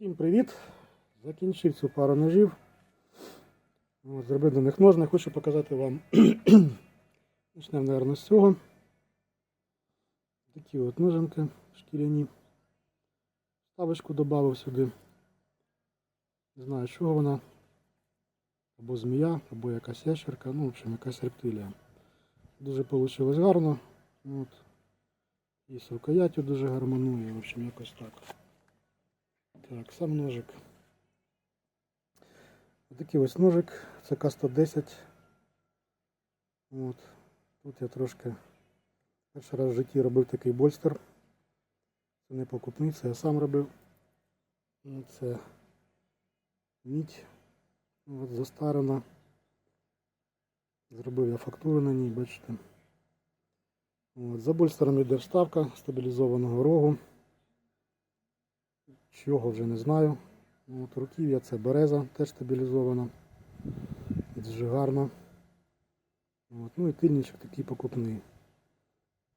Всім привіт! Закінчив цю пару ножів. От, зробив до них ножни. Хочу показати вам. Почнемо, мабуть, з цього. Такі от ноженки шкіряні. Ставочку додав сюди. Не знаю, чого вона. Або змія, або якась ящерка, ну, в общем, якась рептилія. Дуже вийшло гарно. От. І з рукояттю дуже гармонує, в общем, якось так. Так, сам ножик. Отакий ось ножик, це К110. От. Тут я трошки перший раз в житті робив такий больстер. Це не покупний, це я сам робив. Це мідь от, застарена. Зробив я фактуру на ній, бачите. От, за больстером йде вставка стабілізованого рогу. Чого вже не знаю. От руків'я це береза, теж стабілізована. Дуже гарно. От. Ну і тильничок такий покупний.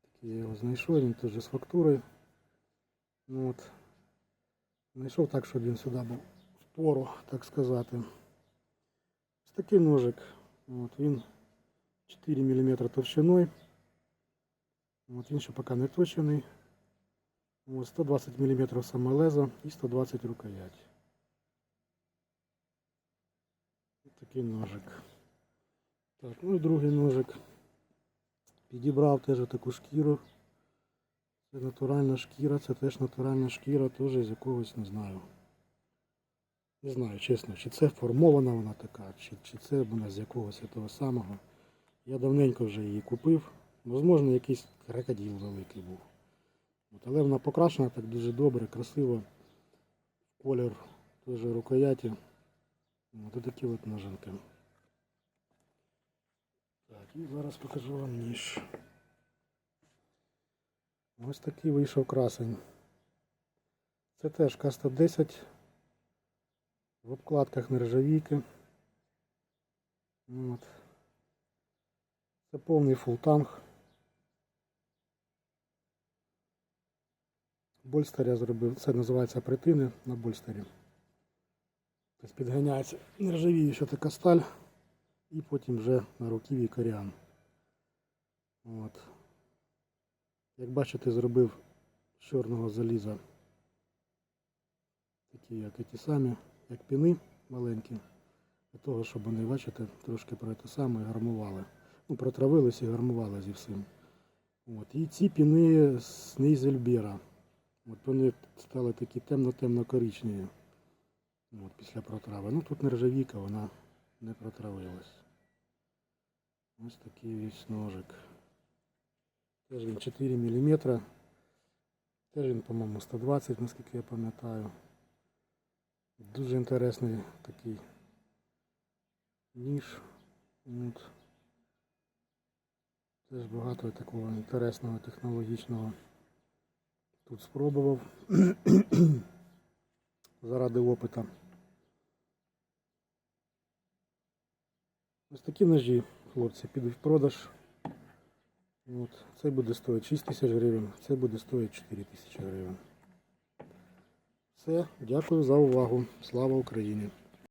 Такий я його знайшов, він теж з фактурою. Ну, от. Знайшов так, щоб він сюди був в пору, так сказати. Ось такий ножик. От, він 4 мм товщиною. От, він ще поки не точений. Ось 120 мм саме лезо і 120 рукоять. Ось такий ножик. Так, ну і другий ножик. Підібрав теж таку шкіру. Це натуральна шкіра, це теж натуральна шкіра, теж з якогось не знаю. Не знаю, чесно, чи це формована вона така, чи, чи це вона з якогось того самого. Я давненько вже її купив. Можливо, якийсь крокодил великий був. Але вона покрашена так дуже добре, красиво. Колір теж рукояті. От такі от ножинки. Так, і зараз покажу вам ніж. Ось такий вийшов красень. Це теж К110 в обкладках нержавійки. От. Це повний фултанг. Больстер я зробив, це називається притини на больстері. Тобто підганяється нержавіюча така сталь і потім вже на руків'ї коріан. От. Як бачите, зробив з чорного заліза такі, як і ті самі, як піни маленькі, для того, щоб вони, бачите, трошки про те саме гармували. Ну, протравилися і гармували зі всім. От. І ці піни з Нейзельбера. От вони стали такі темно-темно-коричневі От, після протрави. Ну тут нержавійка, вона не протравилась. Ось такий ось ножик. Теж він 4 мм. Теж він, по-моєму, 120, наскільки я пам'ятаю. Дуже інтересний такий ніж. От. Теж багато такого інтересного технологічного тут спробував заради опита. Ось такі ножі, хлопці, підуть в продаж. От. Це буде стоїти 6 тисяч гривень, це буде стоїти 4 тисячі гривень. Все, дякую за увагу. Слава Україні!